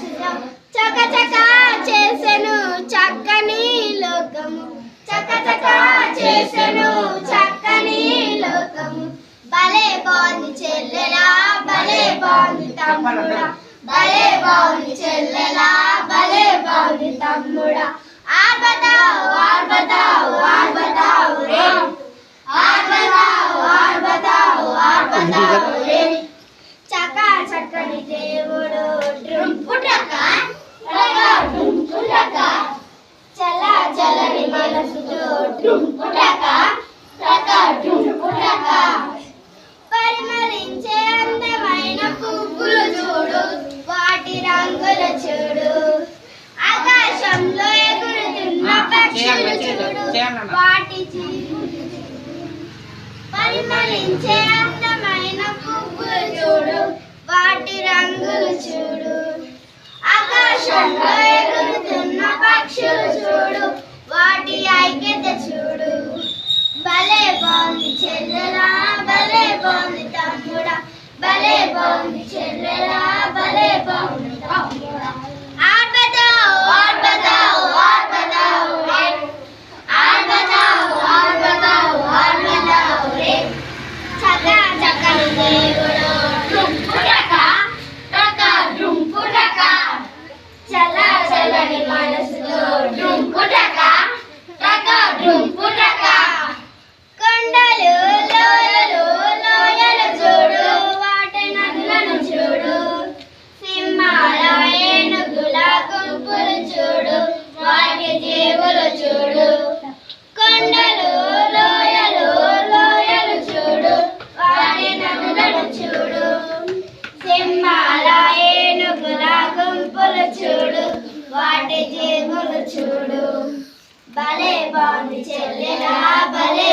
చకచక చక చేసెను చక్కని లోకము. చకచక చక చేసెను చక్కని లోకము. భలే బాగుంది చెల్లెలా భలే బాగుంది తమ్ముడా. భలే బాగుంది చెల్లెలా భలే బాగుంది తమ్ముడా. ఆర్బతావు ఆర్బతావు ఆర్బతావు రే. ఆర్బతావు ఆర్బతావు ఆర్బతావు చూడు వాటి పరిమళించే అందమైన పువ్వులు చూడు వాటి రంగులు చూడు. ఆకాశంలో ఎగురుతున్న పక్షులు చూడు వాటి ఐక్యత చూడు. భలే బాగుంది చెల్లెలా భలే బాగుంది తమ్ముడా భలే బాగుంది చెల్లెలా భలే బాగుంది తమ్ముడా ఆర్బతావు ఆర్బతావు ఆర్బతావు రే ఆర్బతావు ఆర్బతావు ఆర్బతావు రే చక చక్కని దేవుడు డుంపుటక టక డుంపుటక చల చలని మనసులో డుంపుటక టక డుంపుటక కొండలు లోయలు లోయలు చూడు వాటి నదులను చూడు సింహాల ఏనుగుల గుంపులు చూడు వాటి జీవులు చూడు కొండలు లోయలు లోయలు చూడు వాటి నదులను చూడు సింహాల ఏనుగుల గుంపులు చూడు వాటి జీవులు చూడు భలే బాగుంది చెల్లెలా భలే